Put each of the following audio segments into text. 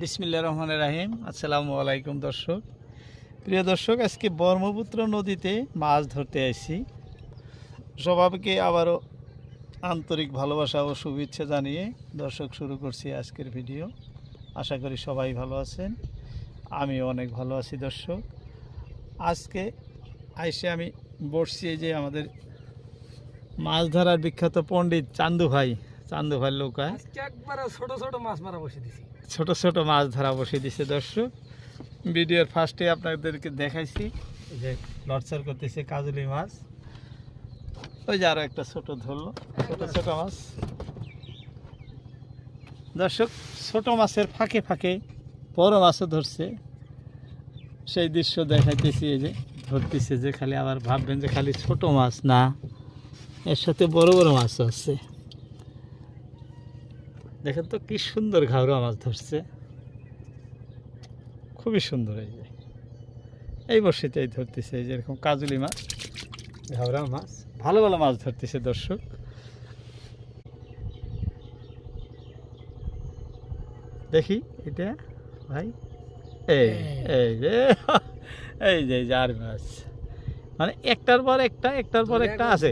বিসমিল্লা রহমান রাহিম। আসসালামু আলাইকুম দর্শক। প্রিয় দর্শক, আজকে ব্রহ্মপুত্র নদীতে মাছ ধরতে আসি সবাইকে আবারও আন্তরিক ভালোবাসা ও শুভেচ্ছা জানিয়ে দর্শক শুরু করছি আজকের ভিডিও। আশা করি সবাই ভালো আছেন। আমি অনেক ভালো আছি দর্শক। আজকে আইসে আমি বসছি যে আমাদের মাছ ধরার বিখ্যাত পণ্ডিত চান্দু ভাই। চান্দু ভাই নৌকা আজকে একবারে ছোট ছোট মাছ মারা বসে দিছি। ছোট ছোট মাছ ধরা বসে দিছে দর্শক। ভিডিওর ফার্স্টে আপনাদেরকে দেখাইছি যে লটসার করতেছে কাজলি মাছ। ওই যে আরও একটা ছোট ধরলো ছোট ছোট মাছ। দর্শক ছোট মাছের ফাঁকে ফাঁকে বড় মাছও ধরছে। সেই দৃশ্য দেখাইতেছি এই যে ধরতেছে যে খালি আবার ভাববেন যে খালি ছোট মাছ না এর সাথে বড় বড় মাছও আছে। দেখেন তো কি সুন্দর ঘাওড়া মাছ ধরছে। খুবই সুন্দর এই যে। এই বর্ষিতেই ধরতেছে এই যে এরকম কাজুলি মাছ ঘাওড়া মাছ। ভালো ভালো মাছ ধরতেছে দর্শক। দেখি এটা ভাই। এই এই যে এই যে যার মাছ। মানে একটার পর একটা একটার পর একটা আছে।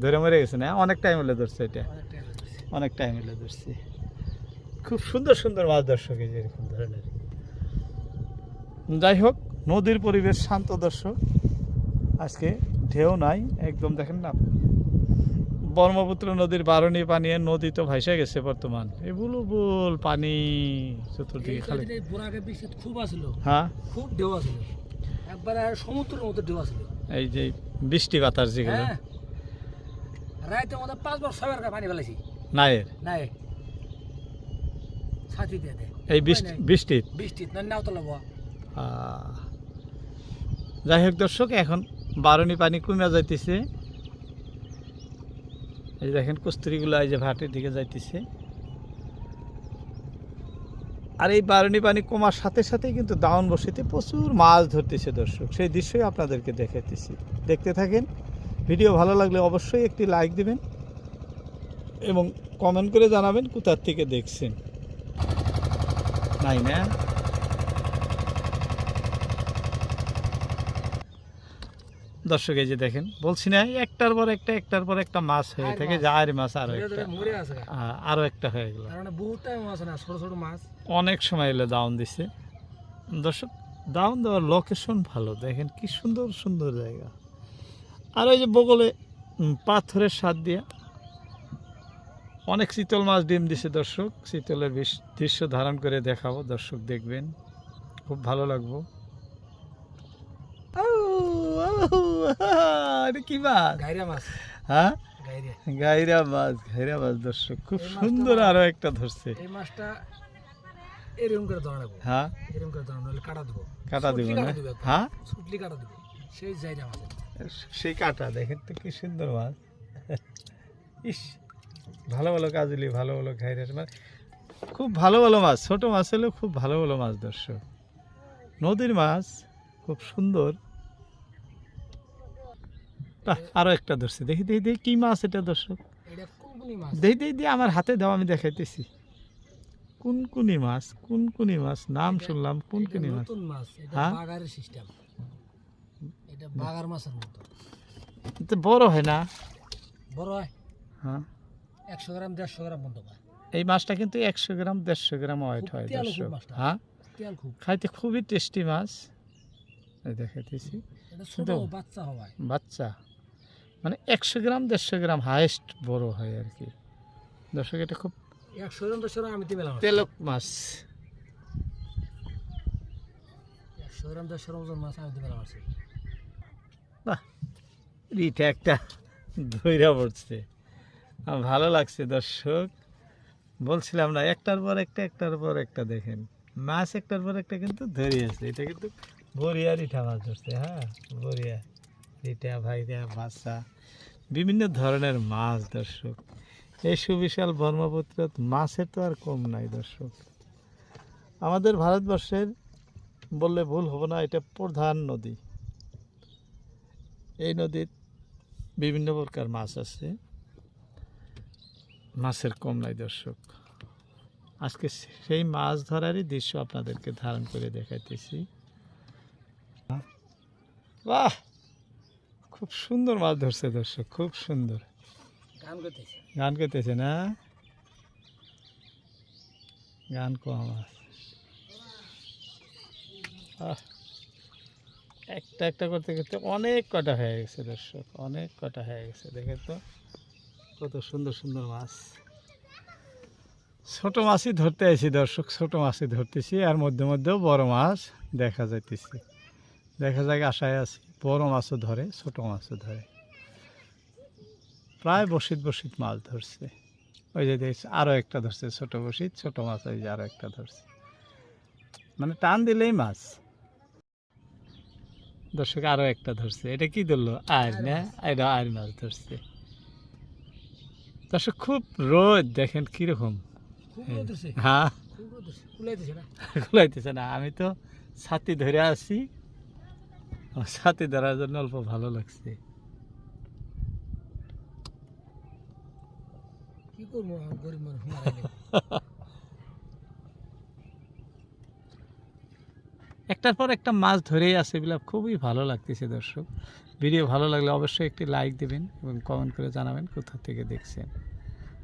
ধরে মরে গেছে না? অনেক টাইম হলে ধরছে এটা। অনেক টাইম। এলে ধরছি। খুব সুন্দর সুন্দর মাছ দর্শক এই যে এরকম ধরনের। যাই হোক নদীর পরিবেশ শান্ত দর্শক। আজকে ঢেউ নাই একদম দেখেন না। ব্রহ্মপুত্র নদীর বারণী পানি নদী তো ভাইসে গেছে বর্তমান। এই বুলু বুল পানি চতুর্দিকে খালি। বৃষ্টি খুব আসলো। হ্যাঁ? খুব ঢেউ আসলো। একবারে সমুদ্রের মতো ঢেউ আসলো। এই যে বৃষ্টি বাতাস যেগুলো। হ্যাঁ। রাইতে মধ্যে পাঁচবার ছয়বার পানি ফেলেছি নায়ের? ছাতি দিয়ে দে। এই বৃষ্টি উপায় বৃষ্টি বৃষ্টি নাও তো লব। যাই হোক দর্শক এখন বারণী পানি কমে যাইতেছে। এই যে দেখেন কস্তুরিগুলো এই যে ভাটের দিকে যাইতেছে। আর এই বারণী পানি কমার সাথে সাথে কিন্তু দাউন বসিতে প্রচুর মাছ ধরতেছে দর্শক। সেই দৃশ্যই আপনাদেরকে দেখাইতেছি। দেখতে থাকেন। ভিডিও ভালো লাগলে অবশ্যই একটি লাইক দিবেন। এবং কমেন্ট করে জানাবেন কোথার থেকে দেখছেন। নাই না দর্শক এই যে দেখেন বলছি না একটার পর একটা একটার পর একটা মাছ হয়ে থাকে। যার মাছ আরও একটা। আরও একটা হয়ে গেল। কারণ বহুত টাইম আছে না ছোট ছোট মাছ। অনেক সময় এলো দাউন দিছে। দর্শক দাউন দেওয়ার লোকেশন ভালো। দেখেন কি সুন্দর সুন্দর জায়গা। আর ওই যে বগলে পাথরের স্বাদ দিয়া অনেক শীতল মাছ ডিম দিছে দর্শক। শীতলের দৃশ্য ধারণ করে দেখাবো। দর্শক দেখবেন। খুব ভালো লাগবো। কি মাছ? গাইরা মাছ। হ্যাঁ? গাইরা। মাছ গাইরা মাছ দর্শক। খুব সুন্দর আরও একটা ধরছে। এই মাছটা এরকম করে ধরা নেব হ্যাঁ? এরকম করে ধরা নাহলে কাটা দেবো। কাটা দিব না। হ্যাঁ? সুটলি কাটা দেবো। সেই জায়গা মাছ সেই কাটা দেখেন তো কি সুন্দর মাছ। ইস। ভালো ভালো কাজলি ভালো ভালো ঘাইরের মাছ খুব ভালো ভালো মাছ ছোট মাছ হলেও খুব ভালো ভালো মাছ দর্শক। নদীর মাছ খুব সুন্দর। বাহ, আরও একটা ধরছে। দেখি দেখি দেখি কি মাছ এটা দর্শক? দেখি দেখি দিয়ে আমার হাতে দাও আমি দেখাইতেছি। কোন কুনকুনি মাছ কোন কুনকুনি মাছ নাম শুনলাম কুনকুনি মাছ। হ্যাঁ? সিস্টেম। এটা বাগার মাছের মতো। বড় হয় না? বড় হয়? হ্যাঁ। একশো গ্রাম দেড়শো গ্রাম এই মাছটা কিন্তু একশো গ্রাম দেড়শো গ্রাম ওয়েট হয় মাছটা। হ্যাঁ? খাইতে খুবই টেস্টি মাছ। দেখাইতেছি। কিন্তু- বাচ্চা হওয়ায়। বাচ্চা। মানে একশো গ্রাম দেড়শো গ্রাম হাইয়েস্ট বড় হয় আর কি। দর্শক এটা খুব একশো গ্রাম দেড়শো গ্রাম আমি তেলক মাছ। একশো গ্রাম দেড়শো গ্রাম ওজন মাছ আমি বাহ এটা একটা ধৈরা পড়ছে ভালো লাগছে দর্শক। বলছিলাম না, একটার পর একটা, একটার পর একটা দেখেন। মাছ একটার পর একটা কিন্তু ধরিয়েছে এটা কিন্তু বরিয়া রিঠা মাছ ধরছে হ্যাঁ? বরিয়া রিঠা, ভাইরা, বাচ্চা, বিভিন্ন ধরনের মাছ দর্শক। এই সুবিশাল ব্রহ্মপুত্র মাছের তো আর কম নাই দর্শক। আমাদের ভারতবর্ষের বললে ভুল হবে না, এটা প্রধান নদী। এই নদীর বিভিন্ন প্রকার মাছ আছে। মাছের কম নাই দর্শক। আজকে সেই মাছ ধরারই দৃশ্য আপনাদেরকে ধারণ করে দেখাইতেছি। বাহ! খুব সুন্দর মাছ ধরছে দর্শক খুব সুন্দর। গান করতেছে না? গান কম আছে। একটা একটা করতে করতে অনেক কটা হয়ে গেছে দর্শক অনেক কটা হয়ে গেছে দেখে তো। কত সুন্দর সুন্দর মাছ। ছোট মাছই ধরতে আছি দর্শক, ছোট মাছই ধরতেছি আর মধ্যে মধ্যেও বড় মাছ দেখা যাইতেছে। দেখা যায় আশায় আছি বড় মাছও ধরে, ছোট মাছও ধরে। প্রায় বসিত বসিত মাছ ধরছে। ওই যে দেখছি আরও একটা ধরছে, ছোট বসিত, ছোট মাছ, ওই যে আরও একটা ধরছে। মানে টান দিলেই মাছ। দর্শক আরও একটা ধরছে। এটা কি ধরলো? আর না? এটা আর মাছ ধরছে। দর্শক খুব রোদ দেখেন কীরকম। হ্যাঁ। খুলাইতেছে না। আমি তো ছাতি ধরে আছি। ছাতি ধরার জন্য অল্প ভালো লাগছে। কি করব গরিব মানুষ একটার পর একটা মাছ ধরেই আছে এগুলো খুবই ভালো লাগতেছে দর্শক। ভিডিও ভালো লাগলে অবশ্যই একটি লাইক দেবেন এবং কমেন্ট করে জানাবেন কোথা থেকে দেখছেন।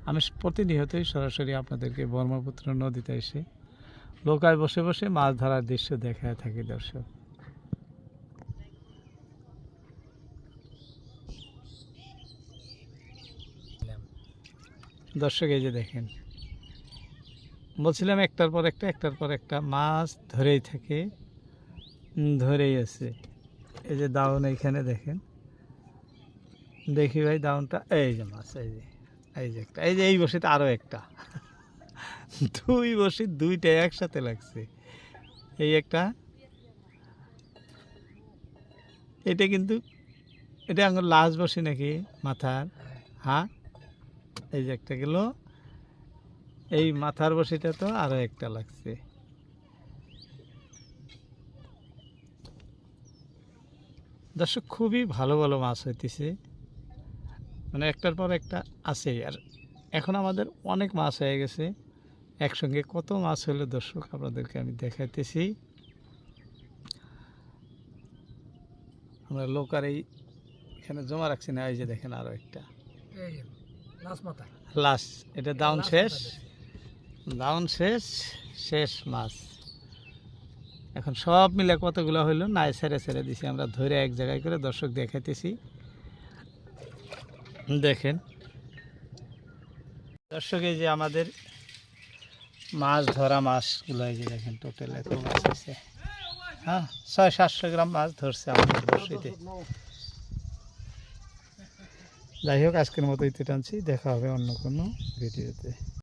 আমি প্রতিনিয়তই সরাসরি আপনাদেরকে ব্রহ্মপুত্র নদীতে এসে লোকায় বসে বসে মাছ ধরার দৃশ্য দেখায় থাকি দর্শক। দর্শক, এই যে দেখেন। বলছিলাম একটার পর একটা, একটার পর একটা মাছ ধরেই থাকে। ধরেই আছে। এই যে দাউন এইখানে দেখেন। দেখি ভাই দাউনটা এই যে মাছ, এই যে এই যে একটা, এই যে এই বসিতে আরও একটা। দুই বসি দুইটা একসাথে লাগছে। এই একটা। এটা কিন্তু, এটা আমার লাশ বসি নাকি মাথার? হ্যাঁ? এই যে একটা গেল। এই মাথার বসিটা তো আরও একটা লাগছে। দর্শক খুবই ভালো ভালো মাছ হইতেছে। মানে একটার পর একটা আছে আর। এখন আমাদের অনেক মাছ হয়ে গেছে। একসঙ্গে কত মাছ হলো দর্শক আপনাদেরকে আমি দেখাইতেছি। আমরা লোকার এই এখানে জমা রাখছি না এই যে দেখেন আরও একটা। লাস্ট এটা ডাউন লাশ শেষ। ডাউন শেষ শেষ মাছ। এখন সব মিলে কতগুলো হইল? নাই ছেড়ে ছেড়ে দিছি। আমরা ধরে এক জায়গায় করে দর্শক দেখাইতেছি। দেখেন। দর্শক, এই যে আমাদের মাছ ধরা মাছগুলো, এই যে দেখেন টোটাল এত মাছ আছে। হ্যাঁ ছয়, সাতশো গ্রাম মাছ ধরছে আমাদের বর্ষিতে যাই হোক, আজকের মতো ইতি টানছি। দেখা হবে অন্য কোনো ভিডিওতে।